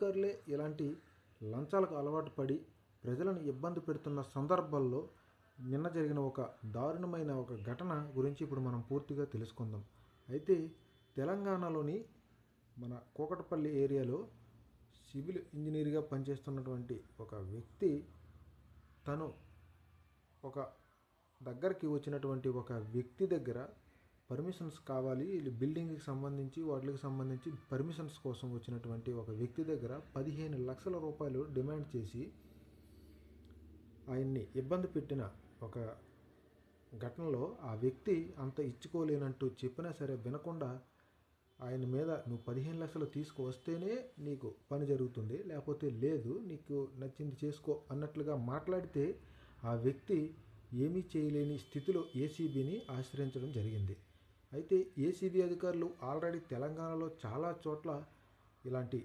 అధికారులే ఇలాంటి లంచాలకు అలవాటు పడి ప్రజలను ఇబ్బంది పెడుతున్న సందర్భాల్లో నిన్న జరిగిన ఒక దారుణమైన ఒక ఘటన గురించి ఇప్పుడు మనం పూర్తిగా తెలుసుకుందాం. అయితే తెలంగాణలోని మన కోకటపల్లి ఏరియాలో సివిల్ ఇంజనీర్గా పనిచేస్తున్నటువంటి ఒక వ్యక్తి తను ఒక దగ్గరికి వచ్చినటువంటి ఒక వ్యక్తి దగ్గర పర్మిషన్స్ కావాలి వీళ్ళు బిల్డింగ్కి సంబంధించి వాటికి సంబంధించి పర్మిషన్స్ కోసం వచ్చినటువంటి ఒక వ్యక్తి దగ్గర పదిహేను లక్షల రూపాయలు డిమాండ్ చేసి ఆయన్ని ఇబ్బంది పెట్టిన ఒక ఘటనలో ఆ వ్యక్తి అంత ఇచ్చుకోలేనంటూ చెప్పినా సరే వినకుండా ఆయన మీద నువ్వు పదిహేను లక్షలు తీసుకువస్తేనే నీకు పని జరుగుతుంది లేకపోతే లేదు నీకు నచ్చింది చేసుకో అన్నట్లుగా మాట్లాడితే ఆ వ్యక్తి ఏమీ చేయలేని స్థితిలో ఏసీబీని ఆశ్రయించడం జరిగింది. అయితే ఏసీబీ అధికారులు ఆల్రెడీ తెలంగాణలో చాలా చోట్ల ఇలాంటి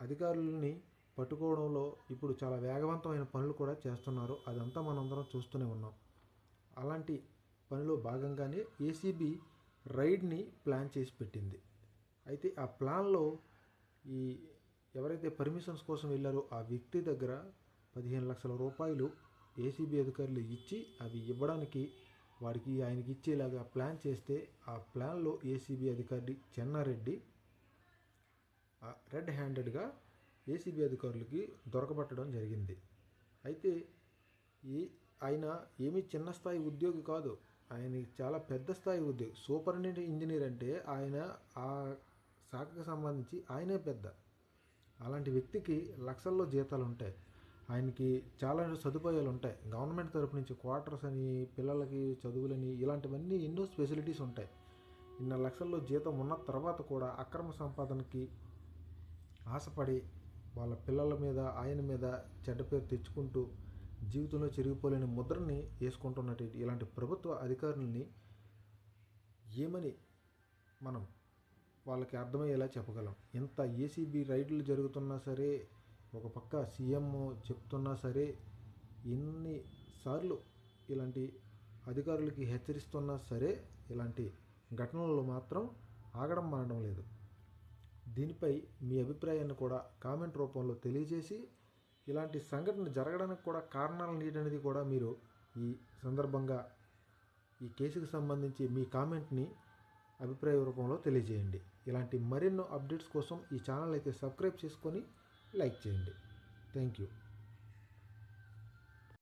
అధికారులని పట్టుకోవడంలో ఇప్పుడు చాలా వేగవంతమైన పనులు కూడా చేస్తున్నారు. అదంతా మనందరం చూస్తూనే ఉన్నాం. అలాంటి పనిలో భాగంగానే ఏసీబీ రైడ్ని ప్లాన్ చేసి పెట్టింది. అయితే ఆ ప్లాన్లో ఈ ఎవరైతే పర్మిషన్స్ కోసం వెళ్ళారో ఆ వ్యక్తి దగ్గర పదిహేను లక్షల రూపాయలు ఏసీబీ అధికారులు ఇచ్చి అవి ఇవ్వడానికి వాడికి ఆయనకి ఇచ్చేలాగా ప్లాన్ చేస్తే ఆ ప్లాన్లో ఏసీబీ అధికారి చెన్నారెడ్డి రెడ్ హ్యాండెడ్గా ఏసీబీ అధికారులకి దొరకబట్టడం జరిగింది. అయితే ఈ ఆయన ఏమీ చిన్న స్థాయి ఉద్యోగి కాదు. ఆయన చాలా పెద్ద స్థాయి ఉద్యోగి సూపరింటెండెంట్ ఇంజనీర్ అంటే ఆయన ఆ శాఖకు సంబంధించి ఆయనే పెద్ద. అలాంటి వ్యక్తికి లక్షల్లో జీతాలు ఉంటాయి ఆయనకి చాలా సదుపాయాలు ఉంటాయి. గవర్నమెంట్ తరపు నుంచి క్వార్టర్స్ అని పిల్లలకి చదువులని ఇలాంటివన్నీ ఎన్నో ఫెసిలిటీస్ ఉంటాయి. ఇన్న లక్షల్లో జీతం ఉన్న తర్వాత కూడా అక్రమ సంపాదనకి ఆశపడి వాళ్ళ పిల్లల మీద ఆయన మీద చెడ్డ పేరు తెచ్చుకుంటూ జీవితంలో చెరిగిపోలేని ముద్రని వేసుకుంటున్నటువంటి ఇలాంటి ప్రభుత్వ అధికారుల్ని ఏమని మనం వాళ్ళకి అర్థమయ్యేలా చెప్పగలం. ఇంత ఏసీబీ రైడ్లు జరుగుతున్నా సరే ఒక పక్క సీఎం చెప్తున్నా సరే ఎన్నిసార్లు ఇలాంటి అధికారులకి హెచ్చరిస్తున్నా సరే ఇలాంటి ఘటనలు మాత్రం ఆగడం మానడం లేదు. దీనిపై మీ అభిప్రాయాన్ని కూడా కామెంట్ రూపంలో తెలియజేసి ఇలాంటి సంఘటన జరగడానికి కూడా కారణాలు నీటనేది కూడా మీరు ఈ సందర్భంగా ఈ కేసుకు సంబంధించి మీ కామెంట్ని అభిప్రాయ రూపంలో తెలియజేయండి. ఇలాంటి మరెన్నో అప్డేట్స్ కోసం ఈ ఛానల్ అయితే సబ్స్క్రైబ్ చేసుకొని లైక్ చేయండి. Thank you.